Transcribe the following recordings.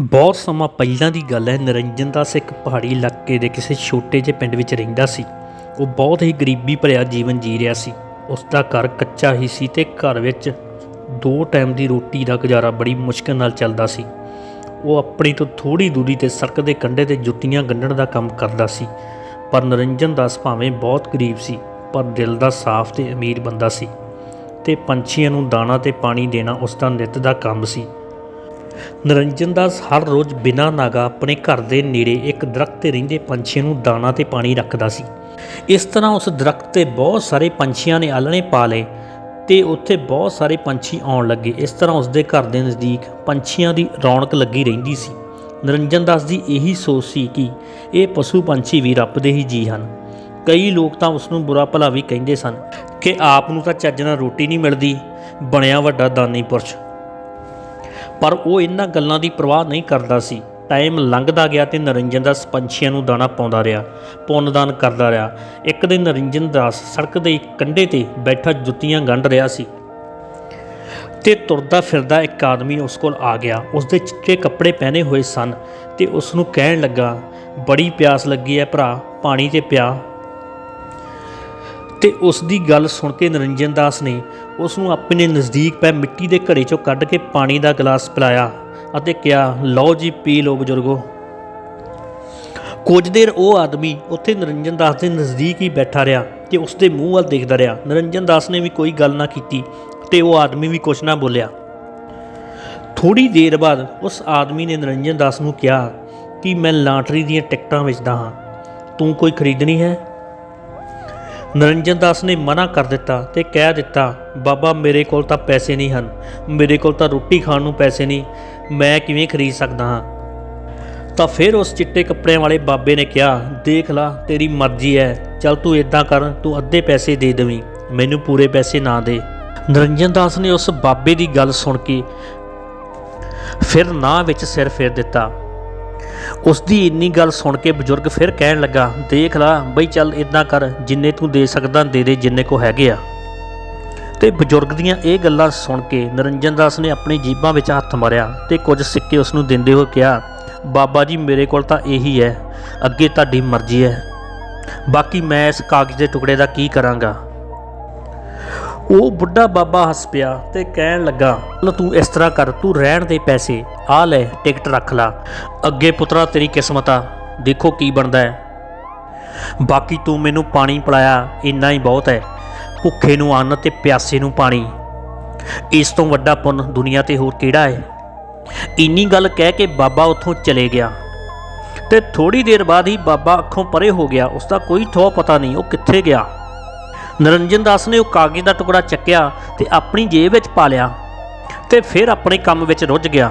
ਬਹੁਤ ਸਮਾਂ ਪਹਿਲਾਂ ਦੀ ਗੱਲ ਹੈ, ਨਿਰੰਜਨ ਦਾਸ ਇੱਕ ਪਹਾੜੀ ਇਲਾਕੇ ਦੇ ਕਿਸੇ ਛੋਟੇ ਜਿਹੇ ਪਿੰਡ ਵਿੱਚ ਰਹਿੰਦਾ ਸੀ। ਉਹ ਬਹੁਤ ਹੀ ਗਰੀਬੀ ਭਰਿਆ ਜੀਵਨ ਜੀ ਰਿਹਾ ਸੀ। ਉਸ ਦਾ ਘਰ ਕੱਚਾ ਹੀ ਸੀ ਤੇ ਘਰ ਵਿੱਚ ਦੋ ਟਾਈਮ ਦੀ ਰੋਟੀ ਦਾ ਗੁਜ਼ਾਰਾ ਬੜੀ ਮੁਸ਼ਕਲ ਨਾਲ ਚੱਲਦਾ ਸੀ। ਉਹ ਆਪਣੀ ਤੋਂ ਥੋੜੀ ਦੂਰੀ ਤੇ ਸੜਕ ਦੇ ਕੰਢੇ ਤੇ ਜੁੱਤੀਆਂ ਗੰਢਣ ਦਾ ਕੰਮ ਕਰਦਾ ਸੀ। ਪਰ ਨਿਰੰਜਨ ਦਾਸ ਭਾਵੇਂ ਬਹੁਤ ਗਰੀਬ ਸੀ, ਪਰ ਦਿਲ ਦਾ ਸਾਫ਼ ਤੇ ਅਮੀਰ ਬੰਦਾ ਸੀ ਤੇ ਪੰਛੀਆਂ ਨੂੰ ਦਾਣਾ ਤੇ ਪਾਣੀ ਦੇਣਾ ਉਸ ਦਾ ਨਿੱਤ ਦਾ ਕੰਮ ਸੀ। ਨਿਰੰਜਨ ਦਾਸ ਹਰ ਰੋਜ਼ ਬਿਨਾਂ ਨਾਗਾ ਆਪਣੇ ਘਰ ਦੇ ਨੇੜੇ ਇੱਕ ਦਰਖਤ ਤੇ ਰਹਿੰਦੇ ਪੰਛੀਆਂ ਨੂੰ ਦਾਣਾ ਤੇ ਪਾਣੀ ਰੱਖਦਾ ਸੀ। ਇਸ ਤਰ੍ਹਾਂ ਉਸ ਦਰਖਤ ਤੇ ਬਹੁਤ ਸਾਰੇ ਪੰਛੀਆਂ ਨੇ ਆਲਣੇ ਪਾ ਲਏ ਤੇ ਉੱਥੇ ਬਹੁਤ ਸਾਰੇ ਪੰਛੀ ਆਉਣ ਲੱਗੇ। ਇਸ ਤਰ੍ਹਾਂ ਉਸ ਦੇ ਘਰ ਦੇ ਨਜ਼ਦੀਕ ਪੰਛੀਆਂ ਦੀ ਰੌਣਕ ਲੱਗੀ ਰਹਿੰਦੀ ਸੀ। ਨਿਰੰਜਨ ਦਾਸ ਦੀ ਇਹੀ ਸੋਚ ਸੀ ਕਿ ਇਹ ਪਸ਼ੂ ਪੰਛੀ ਵੀ ਰੱਬ ਦੇ ਹੀ ਜੀ ਹਨ। ਕਈ ਲੋਕ ਤਾਂ ਉਸ ਨੂੰ ਬੁਰਾ ਭਲਾ ਵੀ ਕਹਿੰਦੇ ਸਨ ਕਿ ਆਪ ਨੂੰ ਤਾਂ ਚੱਜ ਨਾਲ ਰੋਟੀ ਨਹੀਂ ਮਿਲਦੀ, ਬਣਿਆ ਵੱਡਾ ਦਾਨੀ ਪੁਰਸ਼ ਪਰ ਉਹ ਇਹਨਾਂ ਗੱਲਾਂ ਦੀ ਪਰਵਾਹ ਨਹੀਂ ਕਰਦਾ ਸੀ। ਟਾਈਮ ਲੰਘਦਾ ਗਿਆ ਤੇ ਨਰਿੰਜਨ ਦਾਸ ਪੰਛੀਆਂ ਨੂੰ ਦਾਣਾ ਪਾਉਂਦਾ ਰਿਹਾ, ਪੁੰਨਦਾਨ ਕਰਦਾ ਰਿਹਾ। ਇੱਕ ਦਿਨ ਨਰਿੰਜਨ ਦਾਸ ਸੜਕ ਦੇ ਕੰਢੇ ਤੇ ਬੈਠਾ ਜੁੱਤੀਆਂ ਗੰਢ ਰਿਹਾ ਸੀ ਤੇ ਤੁਰਦਾ ਫਿਰਦਾ ਇੱਕ ਆਦਮੀ ਉਸ ਕੋਲ ਆ ਗਿਆ। ਉਸ ਦੇ ਚਿੱਟੇ ਕੱਪੜੇ ਪਹਿਨੇ ਹੋਏ ਸਨ ਤੇ ਉਸ ਨੂੰ ਕਹਿਣ ਲੱਗਾ, ਬੜੀ ਪਿਆਸ ਲੱਗੀ ਹੈ ਭਰਾ, ਪਾਣੀ ਤੇ ਪਿਆ। ਤੇ ਉਸ ਦੀ ਗੱਲ ਸੁਣ ਕੇ ਨਰਿੰਜਨ ਦਾਸ ਨੇ ਉਸ ਨੂੰ ਆਪਣੇ ਨਜ਼ਦੀਕ ਪੈ ਮਿੱਟੀ ਦੇ ਘੜੇ ਚੋਂ ਕੱਢ ਕੇ ਪਾਣੀ ਦਾ ਗਲਾਸ ਪਿਲਾਇਆ ਅਤੇ ਕਿਹਾ, ਲਓ ਜੀ, ਪੀ ਲਓ ਬਜ਼ੁਰਗੋ। ਕੁਝ ਦੇਰ ਉਹ ਆਦਮੀ ਉੱਥੇ ਨਰਿੰਜਨ ਦਾਸ ਦੇ ਨਜ਼ਦੀਕ ਹੀ ਬੈਠਾ ਰਿਹਾ ਤੇ ਉਸ ਦੇ ਮੂੰਹ ਵੱਲ ਦੇਖਦਾ ਰਿਹਾ। ਨਰਿੰਜਨ ਦਾਸ ਨੇ ਵੀ ਕੋਈ ਗੱਲ ਨਾ ਕੀਤੀ ਤੇ ਉਹ ਆਦਮੀ ਵੀ ਕੁਝ ਨਾ ਬੋਲਿਆ। ਥੋੜੀ ਦੇਰ ਬਾਅਦ ਉਸ ਆਦਮੀ ਨੇ ਨਰਿੰਜਨ ਦਾਸ ਨੂੰ ਕਿਹਾ ਕਿ, ਮੈਂ ਲਾਟਰੀ ਦੀਆਂ ਟਿਕਟਾਂ ਵੇਚਦਾ ਹਾਂ। ਤੂੰ ਕੋਈ ਖਰੀਦਣੀ ਹੈ? ਨਰਿੰਜਨ ਦਾਸ ਨੇ ਮਨਾ ਕਰ ਦਿੱਤਾ ਤੇ ਕਹਿ ਦਿੱਤਾ, ਬਾਬਾ, ਮੇਰੇ ਕੋਲ ਤਾਂ ਪੈਸੇ ਨਹੀਂ ਹਨ। ਮੇਰੇ ਕੋਲ ਤਾਂ ਰੋਟੀ ਖਾਣ ਨੂੰ ਪੈਸੇ ਨਹੀਂ। ਮੈਂ ਕਿਵੇਂ ਖਰੀਦ ਸਕਦਾ ਹਾਂ? ਤਾਂ ਫਿਰ ਉਸ ਚਿੱਟੇ ਕੱਪੜਿਆਂ ਵਾਲੇ ਬਾਬੇ ਨੇ ਕਿਹਾ, ਦੇਖ ਲਾ, ਤੇਰੀ ਮਰਜ਼ੀ ਹੈ ਚੱਲ ਤੂੰ ਇਦਾਂ ਕਰ, ਤੂੰ ਅੱਧੇ ਪੈਸੇ ਦੇ ਦੇਵੀਂ। ਮੈਨੂੰ ਪੂਰੇ ਪੈਸੇ ਨਾ ਦੇ। ਨਰਿੰਜਨ ਦਾਸ ਨੇ ਉਸ ਬਾਬੇ ਦੀ ਗੱਲ ਸੁਣ ਕੇ ਫਿਰ ਨਾ ਵਿੱਚ ਸਿਰ ਫੇਰ ਦਿੱਤਾ। ਉਸ ਦੀ ਇੰਨੀ ਗੱਲ ਸੁਣ ਕੇ ਬਜ਼ੁਰਗ ਫਿਰ ਕਹਿਣ ਲੱਗਾ, ਦੇਖ ਲਾ, ਬਈ ਚੱਲ ਇਦਾਂ ਕਰ, ਜਿੰਨੇ ਤੂੰ ਦੇ ਸਕਦਾ, ਦੇ ਦੇ ਜਿੰਨੇ ਕੋ ਹੈਗੇ ਆ। ਤੇ ਬਜ਼ੁਰਗ ਦੀਆਂ ਇਹ ਗੱਲਾਂ ਸੁਣ ਕੇ ਨਰਿੰਜਨ ਦਾਸ ਨੇ ਆਪਣੀ ਜੀਬਾਂ ਵਿੱਚ ਹੱਥ ਮਾਰਿਆ ਤੇ ਕੁਝ ਸਿੱਕੇ ਉਸ ਨੂੰ ਦਿੰਦੇ ਹੋਏ ਕਿਹਾ, ਬਾਬਾ ਜੀ, ਮੇਰੇ ਕੋਲ ਤਾਂ ਇਹੀ ਹੈ, ਅੱਗੇ ਤੁਹਾਡੀ ਮਰਜ਼ੀ ਹੈ। ਬਾਕੀ ਮੈਂ ਇਸ ਕਾਗਜ਼ ਦੇ ਟੁਕੜੇ ਦਾ ਕੀ ਕਰਾਂਗਾ? ਉਹ ਬੁੱਢਾ ਬਾਬਾ ਹੱਸ ਪਿਆ ਤੇ ਕਹਿਣ ਲੱਗਾ "ਲੈ ਤੂੰ ਇਸ ਤਰ੍ਹਾਂ ਕਰ, ਤੂੰ ਰਹਿਣ ਦੇ ਪੈਸੇ ਆ ਲੈ, ਟਿਕਟ ਰੱਖ ਲਾ। ਅੱਗੇ ਪੁੱਤਰਾ, ਤੇਰੀ ਕਿਸਮਤ ਆ। ਦੇਖੋ ਕੀ ਬਣਦਾ ਹੈ। ਬਾਕੀ ਤੂੰ ਮੈਨੂੰ ਪਾਣੀ ਪਿਲਾਇਆ, ਇੰਨਾ ਹੀ ਬਹੁਤ ਹੈ। ਭੁੱਖੇ ਨੂੰ ਅੰਨ ਤੇ ਪਿਆਸੇ ਨੂੰ ਪਾਣੀ। ਇਸ ਤੋਂ ਵੱਡਾ ਪੁੰਨ ਦੁਨੀਆ ਤੇ ਹੋਰ ਕਿਹੜਾ ਹੈ? ਇੰਨੀ ਗੱਲ ਕਹਿ ਕੇ ਬਾਬਾ ਉੱਥੋਂ ਚਲੇ ਗਿਆ। ਤੇ ਥੋੜੀ ਦੇਰ ਬਾਅਦ ਹੀ ਬਾਬਾ ਅੱਖੋਂ ਪਰੇ ਹੋ ਗਿਆ। ਉਸ ਦਾ ਕੋਈ ਥੋ ਪਤਾ ਨਹੀਂ ਉਹ ਕਿੱਥੇ ਗਿਆ। ਨਰਿੰਜਨ ਦਾਸ ਨੇ ਉਹ ਕਾਗਜ਼ ਦਾ ਟੁਕੜਾ ਚੱਕਿਆ ਤੇ ਆਪਣੀ ਜੇਬ ਵਿੱਚ ਪਾ ਲਿਆ ਤੇ ਫਿਰ ਆਪਣੇ ਕੰਮ ਵਿੱਚ ਰੁੱਝ ਗਿਆ।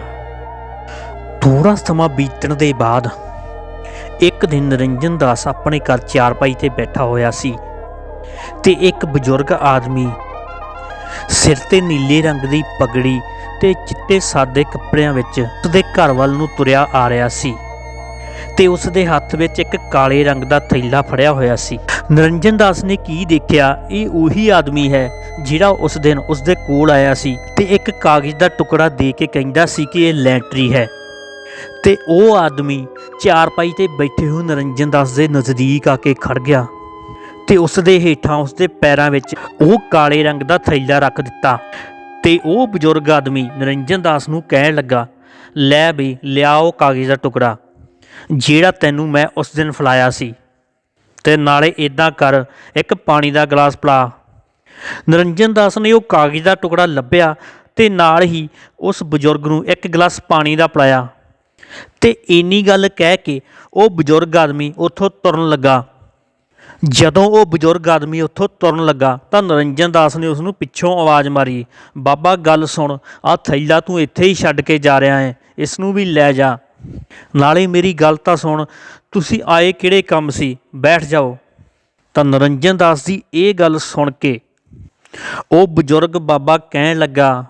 ਥੋੜਾ ਸਮਾਂ ਬੀਤਣ ਦੇ ਬਾਅਦ ਇੱਕ ਦਿਨ ਨਰਿੰਜਨ ਦਾਸ ਆਪਣੇ ਘਰ ਚਾਰਪਾਈ ਤੇ ਬੈਠਾ ਹੋਇਆ ਸੀ ਤੇ ਇੱਕ ਬਜ਼ੁਰਗ ਆਦਮੀ ਸਿਰ ਤੇ ਨੀਲੇ ਰੰਗ ਦੀ ਪਗੜੀ ਤੇ ਚਿੱਟੇ ਸਾਦੇ ਕੱਪੜਿਆਂ ਵਿੱਚ ਉਸਦੇ ਘਰ ਵੱਲ ਨੂੰ ਤੁਰਿਆ ਆ ਰਿਹਾ ਸੀ ਤੇ ਉਸ ਦੇ ਹੱਥ ਵਿੱਚ ਇੱਕ ਕਾਲੇ ਰੰਗ ਦਾ ਥੈਲਾ ਫੜਿਆ ਹੋਇਆ ਸੀ। ਨਿਰੰਜਨ ਦਾਸ ਨੇ ਕੀ ਦੇਖਿਆ? ਇਹ ਉਹੀ ਆਦਮੀ ਹੈ ਜਿਹੜਾ ਉਸ ਦਿਨ ਉਸ ਦੇ ਕੋਲ ਆਇਆ ਸੀ ਤੇ ਇੱਕ ਕਾਗਜ਼ ਦਾ ਟੁਕੜਾ ਦੇ ਕੇ ਕਹਿੰਦਾ ਸੀ ਕਿ ਇਹ ਲੈਂਟਰੀ ਹੈ। ਤੇ ਉਹ ਆਦਮੀ ਚਾਰਪਾਈ ਤੇ ਬੈਠੇ ਹੋਏ ਨਿਰੰਜਨ ਦਾਸ ਦੇ ਨਜ਼ਦੀਕ ਆ ਕੇ ਖੜ ਗਿਆ ਤੇ ਉਸ ਦੇ ਹੇਠਾਂ ਉਸ ਦੇ ਪੈਰਾਂ ਵਿੱਚ ਉਹ ਕਾਲੇ ਰੰਗ ਦਾ ਥੈਲਾ ਰੱਖ ਦਿੱਤਾ ਤੇ ਉਹ ਬਜ਼ੁਰਗ ਆਦਮੀ ਨਿਰੰਜਨ ਦਾਸ ਨੂੰ ਕਹਿਣ ਲੱਗਾ, ਲੈ ਵੀ ਲਿਆਓ ਕਾਗਜ਼ ਦਾ ਟੁਕੜਾ, ਜਿਹੜਾ ਤੈਨੂੰ ਮੈਂ ਉਸ ਦਿਨ ਫਲਾਇਆ ਸੀ। ਤੇ ਨਾਲੇ ਇਦਾਂ ਕਰ, ਇੱਕ ਪਾਣੀ ਦਾ ਗਲਾਸ ਪਿਲਾ। ਨਿਰੰਜਨ ਦਾਸ ਨੇ ਉਹ ਕਾਗਜ਼ ਦਾ ਟੁਕੜਾ ਲੱਭਿਆ ਤੇ ਨਾਲ ਹੀ ਉਸ ਬਜ਼ੁਰਗ ਨੂੰ ਇੱਕ ਗਲਾਸ ਪਾਣੀ ਦਾ ਪਿਲਾਇਆ। ਤੇ ਇੰਨੀ ਗੱਲ ਕਹਿ ਕੇ ਉਹ ਬਜ਼ੁਰਗ ਆਦਮੀ ਉੱਥੋਂ ਤੁਰਨ ਲੱਗਾ। ਜਦੋਂ ਉਹ ਬਜ਼ੁਰਗ ਆਦਮੀ ਉੱਥੋਂ ਤੁਰਨ ਲੱਗਾ ਤਾਂ ਨਰਿੰਜਨ ਦਾਸ ਨੇ ਉਸ ਨੂੰ ਪਿੱਛੋਂ ਆਵਾਜ਼ ਮਾਰੀ, ਬਾਬਾ, ਗੱਲ ਸੁਣ, ਆਹ ਥੈਲਾ ਤੂੰ ਇੱਥੇ ਹੀ ਛੱਡ ਕੇ ਜਾ ਰਿਹਾ ਹੈ, ਇਸ ਨੂੰ ਵੀ ਲੈ ਜਾ। ਨਾਲੇ ਮੇਰੀ ਗੱਲ ਤਾਂ ਸੁਣ, ਤੁਸੀਂ ਆਏ ਕਿਹੜੇ ਕੰਮ ਸੀ? ਬੈਠ ਜਾਓ। ਤਾਂ ਨਰਿੰਜਨ ਦਾਸ ਦੀ ਇਹ ਗੱਲ ਸੁਣ ਕੇ ਉਹ ਬਜ਼ੁਰਗ ਬਾਬਾ ਕਹਿਣ ਲੱਗਾ,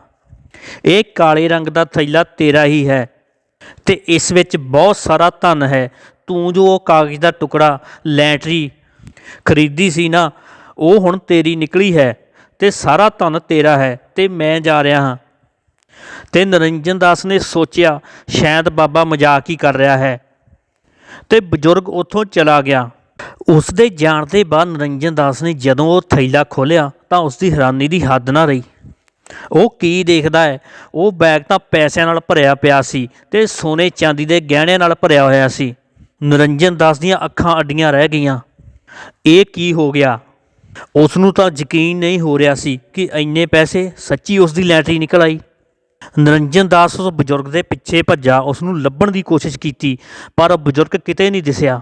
ਇਹ ਕਾਲੇ ਰੰਗ ਦਾ ਥੈਲਾ ਤੇਰਾ ਹੀ ਹੈ ਤੇ ਇਸ ਵਿੱਚ ਬਹੁਤ ਸਾਰਾ ਧਨ ਹੈ। ਤੂੰ ਜੋ ਉਹ ਕਾਗਜ਼ ਦਾ ਟੁਕੜਾ, ਲੈਂਟਰੀ ਖਰੀਦੀ ਸੀ ਨਾ, ਉਹ ਹੁਣ ਤੇਰੀ ਨਿਕਲੀ ਹੈ ਤੇ ਸਾਰਾ ਧਨ ਤੇਰਾ ਹੈ ਤੇ ਮੈਂ ਜਾ ਰਿਹਾ ਹਾਂ। ਤੇ ਨਰਿੰਜਨ ਦਾਸ ਨੇ ਸੋਚਿਆ, ਸ਼ਾਇਦ ਬਾਬਾ ਮਜ਼ਾਕ ਹੀ ਕਰ ਰਿਹਾ ਹੈ। ਤੇ ਬਜ਼ੁਰਗ ਉੱਥੋਂ ਚਲਾ ਗਿਆ। ਉਸ ਦੇ ਜਾਣ ਦੇ ਬਾਅਦ ਨਰਿੰਜਨ ਦਾਸ ਨੇ ਜਦੋਂ ਉਹ ਥੈਲਾ ਖੋਲ੍ਹਿਆ, ਤਾਂ ਉਸ ਦੀ ਹੈਰਾਨੀ ਦੀ ਹੱਦ ਨਾ ਰਹੀ। ਉਹ ਕੀ ਦੇਖਦਾ ਹੈ? ਉਹ ਬੈਗ ਤਾਂ ਪੈਸਿਆਂ ਨਾਲ ਭਰਿਆ ਪਿਆ ਸੀ ਤੇ ਸੋਨੇ ਚਾਂਦੀ ਦੇ ਗਹਿਣਿਆਂ ਨਾਲ ਭਰਿਆ ਹੋਇਆ ਸੀ। ਨਰਿੰਜਨ ਦਾਸ ਦੀਆਂ ਅੱਖਾਂ ਅੱਡੀਆਂ ਰਹਿ ਗਈਆਂ। ਇਹ ਕੀ ਹੋ ਗਿਆ? ਉਸ ਨੂੰ ਤਾਂ ਯਕੀਨ ਨਹੀਂ ਹੋ ਰਿਹਾ ਸੀ ਕਿ ਇੰਨੇ ਪੈਸੇ ਸੱਚੀ ਉਸ ਦੀ ਲੈਟਰੀ ਨਿਕਲ ਆਈ। ਨਿਰੰਜਨ ਦਾਸ ਉਸ ਬਜ਼ੁਰਗ ਦੇ ਪਿੱਛੇ ਭੱਜਾ ਉਸ ਨੂੰ ਲੱਭਣ ਦੀ ਕੋਸ਼ਿਸ਼ ਕੀਤੀ, ਪਰ ਉਹ ਬਜ਼ੁਰਗ ਕਿਤੇ ਨਹੀਂ ਦਿਸਿਆ।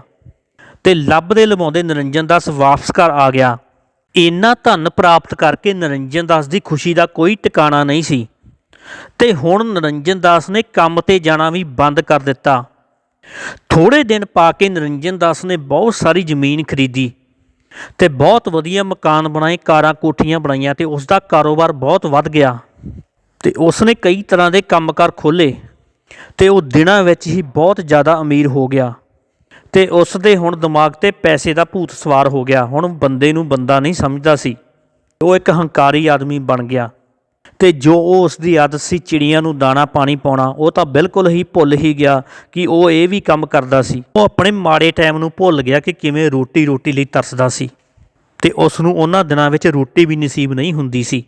ਤੇ ਲੱਭਦੇ ਲਵਾਉਂਦੇ ਨਿਰੰਜਨ ਦਾਸ ਵਾਪਸ ਘਰ ਆ ਗਿਆ। ਇੰਨਾ ਧਨ ਪ੍ਰਾਪਤ ਕਰਕੇ ਨਿਰੰਜਨ ਦਾਸ ਦੀ ਖੁਸ਼ੀ ਦਾ ਕੋਈ ਟਿਕਾਣਾ ਨਹੀਂ ਸੀ। ਤੇ ਹੁਣ ਨਿਰੰਜਨ ਦਾਸ ਨੇ ਕੰਮ ਤੇ ਜਾਣਾ ਵੀ ਬੰਦ ਕਰ ਦਿੱਤਾ। ਥੋੜੇ ਦਿਨ ਪਾ ਕੇ ਨਿਰੰਜਨ ਦਾਸ ਨੇ ਬਹੁਤ ਸਾਰੀ ਜ਼ਮੀਨ ਖਰੀਦੀ ਤੇ ਬਹੁਤ ਵਧੀਆ ਮਕਾਨ ਬਣਾਏ, ਕਾਰਾਂ ਕੋਠੀਆਂ ਬਣਾਈਆਂ ਤੇ ਉਸ ਦਾ ਕਾਰੋਬਾਰ ਬਹੁਤ ਵੱਧ ਗਿਆ। ਤੇ ਉਸ ਨੇ ਕਈ ਤਰ੍ਹਾਂ ਦੇ ਕੰਮਕਾਰ ਖੋਲ੍ਹੇ ਤੇ ਉਹ ਦਿਨਾਂ ਵਿੱਚ ਹੀ ਬਹੁਤ ਜ਼ਿਆਦਾ ਅਮੀਰ ਹੋ ਗਿਆ ਤੇ ਉਸ ਦੇ ਹੁਣ ਦਿਮਾਗ ਤੇ ਪੈਸੇ ਦਾ ਭੂਤ ਸਵਾਰ ਹੋ ਗਿਆ। ਹੁਣ ਬੰਦੇ ਨੂੰ ਬੰਦਾ ਨਹੀਂ ਸਮਝਦਾ ਸੀ। ਉਹ ਇੱਕ ਹੰਕਾਰੀ ਆਦਮੀ ਬਣ ਗਿਆ ਤੇ ਜੋ ਉਹ ਉਸ ਦੀ ਆਦਤ ਸੀ ਚਿੜੀਆਂ ਨੂੰ ਦਾਣਾ ਪਾਣੀ ਪਾਉਣਾ, ਉਹ ਤਾਂ ਬਿਲਕੁਲ ਹੀ ਭੁੱਲ ਹੀ ਗਿਆ ਕਿ ਉਹ ਇਹ ਵੀ ਕੰਮ ਕਰਦਾ ਸੀ। ਉਹ ਆਪਣੇ ਮਾੜੇ ਟਾਈਮ ਨੂੰ ਭੁੱਲ ਗਿਆ ਕਿ ਕਿਵੇਂ ਰੋਟੀ ਰੋਟੀ ਲਈ ਤਰਸਦਾ ਸੀ ਤੇ ਉਸ ਨੂੰ ਉਹਨਾਂ ਦਿਨਾਂ ਵਿੱਚ ਰੋਟੀ ਵੀ ਨਸੀਬ ਨਹੀਂ ਹੁੰਦੀ ਸੀ।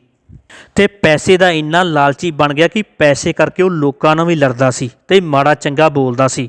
ਤੇ ਪੈਸੇ ਦਾ ਇੰਨਾ ਲਾਲਚੀ ਬਣ ਗਿਆ ਕਿ ਪੈਸੇ ਕਰਕੇ ਉਹ ਲੋਕਾਂ ਨਾਲ ਵੀ ਲੜਦਾ ਸੀ ਤੇ ਮਾੜਾ ਚੰਗਾ ਬੋਲਦਾ ਸੀ।